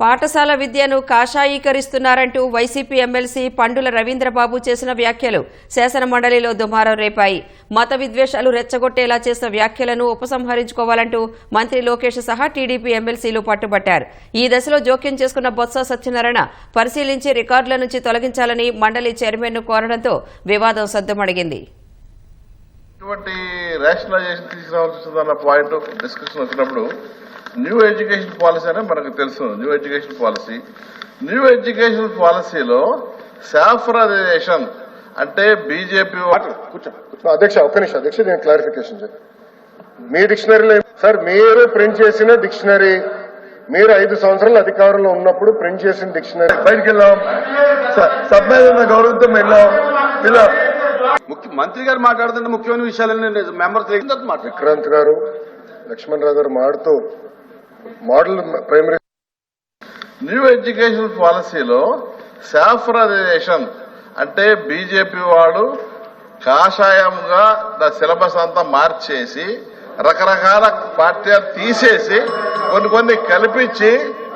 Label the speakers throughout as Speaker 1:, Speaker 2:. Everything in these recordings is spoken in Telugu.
Speaker 1: పాఠశాల విద్యను కాషాయీకరిస్తున్నారంటూ వైసీపీ ఎమ్మెల్సీ పండుల రవీంద్రబాబు చేసిన వ్యాఖ్యలు శాసన మండలిలో దుమారం రేపాయి. మత విద్వేషాలు రెచ్చగొట్టేలా చేసిన వ్యాఖ్యలను ఉపసంహరించుకోవాలంటూ మంత్రి లోకేష్ సహా టీడీపీ ఎమ్మెల్సీలు పట్టుబట్టారు. ఈ దశలో జోక్యం చేసుకున్న బొత్స సత్యనారాయణ పరిశీలించి రికార్డుల నుంచి తొలగించాలని మండలి చైర్మన్ను కోరడంతో వివాదం సద్దుమడిగింది
Speaker 2: ఇటువంటి రేషనలైజేషన్ తీసుకురావాల్సి వస్తుందన్న పాయింట్ డిస్కషన్ వచ్చినప్పుడు న్యూ ఎడ్యుకేషన్ పాలసీ అని మనకు తెలుసు. New education policy new education పాలసీలో సాఫ్రలైజేషన్ అంటే బీజేపీ
Speaker 3: అధ్యక్ష ఒక్క నిమిషం. అధ్యక్ష నేను క్లారిఫికేషన్ మీ డిక్షనరీలో సార్ మీరు ప్రింట్ చేసిన డిక్షనరీ మీరు ఐదు సంవత్సరాలు అధికారంలో ఉన్నప్పుడు ప్రింట్ చేసిన డిక్షనరీ
Speaker 2: బయటికి వెళ్ళాం సబ్ మీద ఉన్న గౌరవంతో వెళ్ళాం. ఇలా.
Speaker 4: ముఖ్య మంత్రి గారు మాట్లాడుతుంటే ముఖ్యమైన విషయాలన్నీ మెంబర్స్ మాట్లాడు
Speaker 3: విక్రాంత్ గారు లక్ష్మణ్ రావు గారు మాడుతూ మోడల్ ప్రైమరీ
Speaker 2: న్యూ ఎడ్యుకేషన్ పాలసీలో సాఫ్రలైజేషన్ అంటే బీజేపీ వాడు కాషాయంగా ద సిలబస్ అంతా మార్చేసి రకరకాల పాఠ్యాలు తీసేసి కొన్ని కొన్ని కల్పించి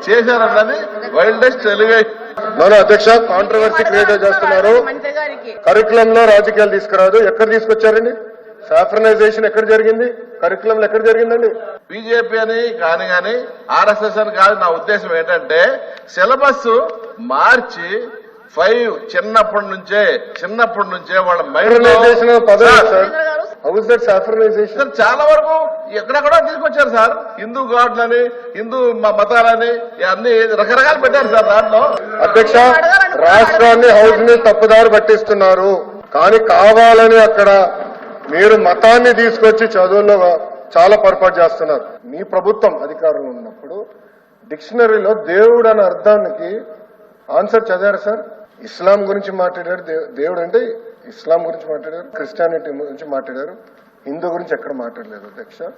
Speaker 2: చేశారన్నది వైల్డెస్ట్ ఎలివేషన్
Speaker 3: మన అధ్యక్ష కాంట్రవర్సీ క్రియేట్ చేస్తున్నారు.
Speaker 5: మంత్రి గారికి.
Speaker 3: కరికులం లో రాజకీయాలు తీసుకురాదు. ఎక్కడ తీసుకొచ్చారండి? సాఫ్రనైజేషన్ ఎక్కడ జరిగింది? కరికులం ఎక్కడ జరిగిందండి?
Speaker 2: బీజేపీ అని కానీ కానీ ఆర్ఎస్ఎస్ అని కాదు నా ఉద్దేశం ఏంటంటే సిలబస్ మార్చి ఫైవ్ చిన్నప్పటి నుంచే చిన్నప్పటి నుంచే వాళ్ళ మైండ్ చాలా వరకు ఎక్కడెక్కడో తీసుకొచ్చారు సార్. హిందూ గాడ్లని హిందూ మతాలని అన్ని రకరకాలు పెట్టారు సార్ దాంట్లో.
Speaker 3: అధ్యక్ష రాష్ట్రాన్ని హౌస్ని తప్పుదారి పట్టిస్తున్నారు. కానీ కావాలని అక్కడ మీరు మతాన్ని తీసుకొచ్చి చదువుల్లో చాలా పొరపాటు చేస్తున్నారు. మీ ప్రభుత్వం అధికారంలో ఉన్నప్పుడు డిక్షనరీలో దేవుడు అనే అర్థానికి ఆన్సర్ చదివారు సార్. ఇస్లాం గురించి మాట్లాడారు. దేవుడు అంటే ఇస్లాం గురించి మాట్లాడారు. క్రిస్టియానిటీ గురించి మాట్లాడారు. హిందూ గురించి ఎక్కడ మాట్లాడలేదు అధ్యక్ష.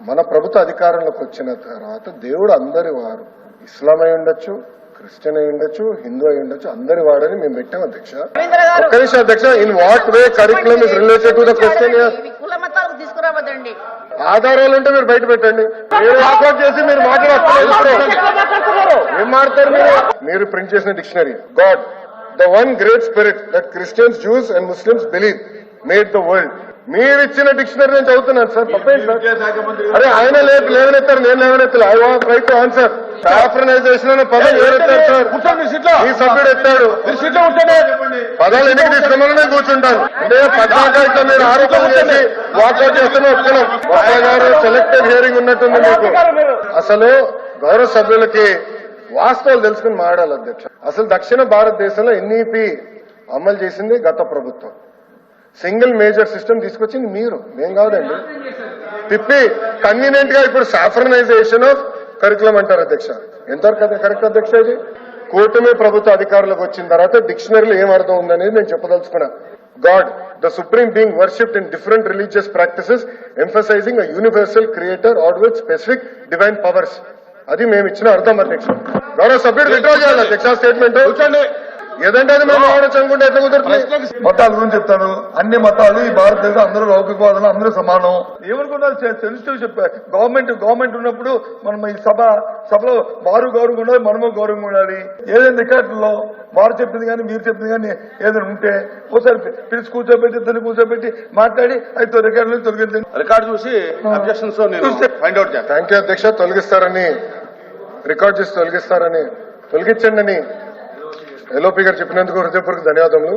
Speaker 3: మన ప్రభుత్వ అధికారంలోకి వచ్చిన తర్వాత దేవుడు అందరి వారు ఇస్లాం అయి ఉండొచ్చు క్రిస్టియన్ అయి ఉండొచ్చు హిందూ అయి ఉండొచ్చు అందరి వాడని మేము పెట్టాం అధ్యక్ష.
Speaker 5: రవీంద్ర గారు
Speaker 3: ఒక్క నిమిషం అధ్యక్ష in what way curriculum is related to the
Speaker 5: మతాలకు తీసుకురావద్దండి.
Speaker 3: ఆధారాలు ఉంటే మీరు బయట పెట్టండి. మీరు వాకౌట్ చేసి మీరు మాట్లాడక్కర్లేదు ఇప్పుడు ఏం మాట్లాడతారు మీరు? మీరు ప్రింట్ చేసిన dictionary. God the one great spirit that Christians Jews and Muslims believe made the world మీరు ఇచ్చిన డిక్షనరీ నేను చదువుతున్నాను సార్. అరే ఆయన లేదు లేవనెత్తారు నేను లేవనెత్తాను I want right to answer saffronisation అనే పదం ఎవరెత్తారు సార్? ఈ సభ్యుడు ఎత్తాడు. పదాలు ఎన్నిక తీసుకున్నాను నేను కూర్చుంటాను అంటే పద్నాలుగు ఇట్లా మీరు ఆరోపణ చేసి వాకౌట్ చేస్తూనే గారు సెలెక్టెడ్ హియరింగ్ ఉన్నట్టుంది మీకు. అసలు గౌరవ సభ్యులకి వాస్తవాలు తెలుసుకుని మాడాలి అధ్యక్ష. అసలు దక్షిణ భారతదేశంలో ఎన్ఈపి అమలు చేసింది గత ప్రభుత్వం. సింగిల్ మేజర్ సిస్టమ్ తీసుకొచ్చింది మీరు. మేం కాదండి. తిప్పి కన్వీనియంట్గా ఇప్పుడు సాఫ్రనైజేషన్ ఆఫ్ కరికులం అంటారు అధ్యక్ష. ఎంతవరకు అది కరెక్ట్ అధ్యక్ష ఇది? కూటమి ప్రభుత్వ అధికారులకు వచ్చిన తర్వాత డిక్షనరీలో ఏం అర్థం ఉందనేది నేను చెప్పదలుచుకున్నా. God the supreme being worshipped in different religious practices emphasising a universal creator or with specific divine powers అది మేము ఇచ్చిన అర్థం అధ్యక్ష. గౌరవ సభ్యుడు విడ్రా చేయాలి అధ్యక్ష స్టేట్మెంట్ ఏదంటే అది మేము ఎట్లా కుదురుతుంది?
Speaker 6: మతాల గురించి చెప్తాను. అన్ని మతాలు ఈ భారతదేశం అందరూ లౌకికవాదులు అందరూ సమానం. ఏమనుకున్నారు? సెన్సిటివ్ చెప్పారు గవర్నమెంట్ గవర్నమెంట్ ఉన్నప్పుడు మనం ఈ సభ సభలో వారు గౌరవంగా ఉండాలి మనము గౌరవంగా ఉండాలి. ఏదైనా రికార్డులో వారు చెప్పింది కానీ మీరు చెప్పింది కానీ ఏదైనా ఉంటే ఒకసారి పిలిచి కూర్చోబెట్టి ఇద్దరిని కూర్చోబెట్టి మాట్లాడి అయితే రికార్డులు తొలగించండి.
Speaker 4: రికార్డు చూసి అబ్జెక్షన్స్ నేను ఫైండ్ అవుట్
Speaker 3: థ్యాంక్ యూ అధ్యక్ష. తొలగిస్తారని. రికార్డ్ చేసి తొలగిస్తారని. తొలగించండి అని. ఎల్ఓపి గారు చెప్పినందుకు హృదయపూర్వక ధన్యవాదములు.